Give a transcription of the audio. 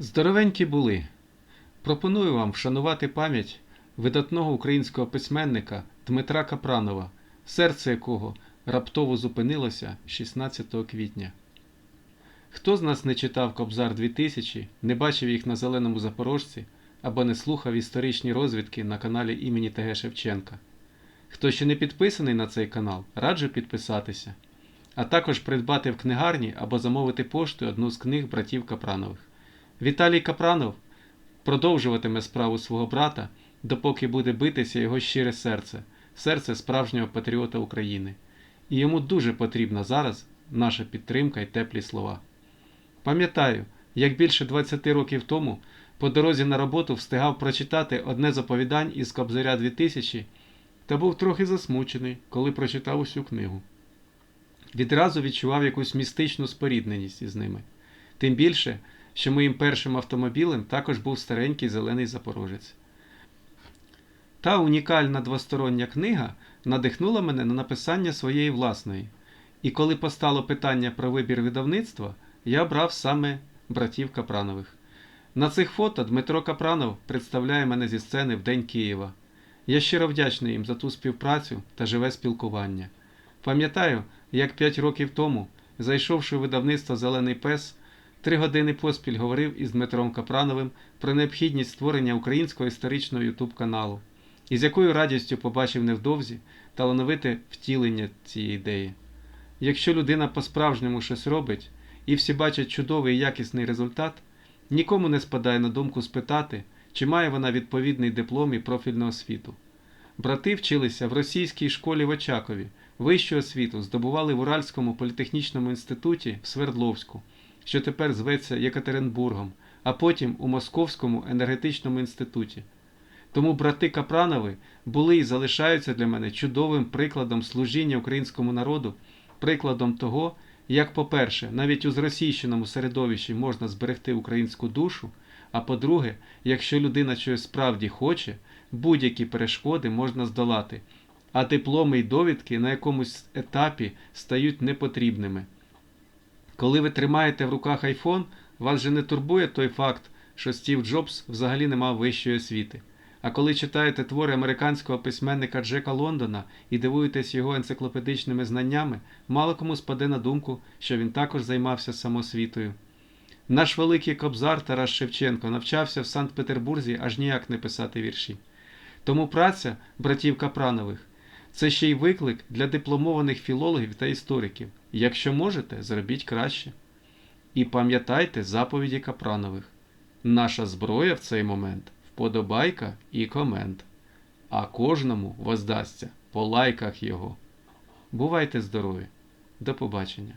Здоровенькі були. Пропоную вам вшанувати пам'ять видатного українського письменника Дмитра Капранова, серце якого раптово зупинилося 16 квітня. Хто з нас не читав Кобзар 2000, не бачив їх на зеленому запорожці або не слухав історичні розвідки на каналі імені ТГ Шевченка? Хто ще не підписаний на цей канал, раджу підписатися, а також придбати в книгарні або замовити поштою одну з книг братів Капранових. Віталій Капранов продовжуватиме справу свого брата, допоки буде битися його щире серце, серце справжнього патріота України. І йому дуже потрібна зараз наша підтримка і теплі слова. Пам'ятаю, як більше 20 років тому по дорозі на роботу встигав прочитати одне з оповідань із Кобзаря 2000 та був трохи засмучений, коли прочитав усю книгу. Відразу відчував якусь містичну спорідненість із ними. Тим більше, що моїм першим автомобілем також був старенький зелений запорожець. Та унікальна двостороння книга надихнула мене на написання своєї власної. І коли постало питання про вибір видавництва, я брав саме братів Капранових. На цих фото Дмитро Капранов представляє мене зі сцени в День Києва. Я щиро вдячний їм за ту співпрацю та живе спілкування. Пам'ятаю, як п'ять років тому, зайшовши у видавництво Зелений пес, три години поспіль говорив із Дмитром Капрановим про необхідність створення українського історичного ютуб каналу, і з якою радістю побачив невдовзі талановите втілення цієї ідеї. Якщо людина по-справжньому щось робить, і всі бачать чудовий і якісний результат, нікому не спадає на думку спитати, чи має вона відповідний диплом і профільну освіту. Брати вчилися в російській школі в Очакові, вищу освіту здобували в Уральському політехнічному інституті в Свердловську, що тепер зветься Єкатеринбургом, а потім у Московському енергетичному інституті. Тому брати Капранови були і залишаються для мене чудовим прикладом служіння українському народу, прикладом того, як, по-перше, навіть у зросійщеному середовищі можна зберегти українську душу, а по-друге, якщо людина чогось справді хоче, будь-які перешкоди можна здолати, а дипломи й довідки на якомусь етапі стають непотрібними. Коли ви тримаєте в руках iPhone, вас же не турбує той факт, що Стів Джобс взагалі не мав вищої освіти. А коли читаєте твори американського письменника Джека Лондона і дивуєтесь його енциклопедичними знаннями, мало кому спаде на думку, що він також займався самосвітою. Наш великий кобзар Тарас Шевченко навчався в Санкт-Петербурзі аж ніяк не писати вірші. Тому праця братів Капранових це ще й виклик для дипломованих філологів та істориків. Якщо можете, зробіть краще. І пам'ятайте заповіді Капранових. Наша зброя в цей момент вподобайка і комент, а кожному воздасться по лайках його. Бувайте здорові! До побачення!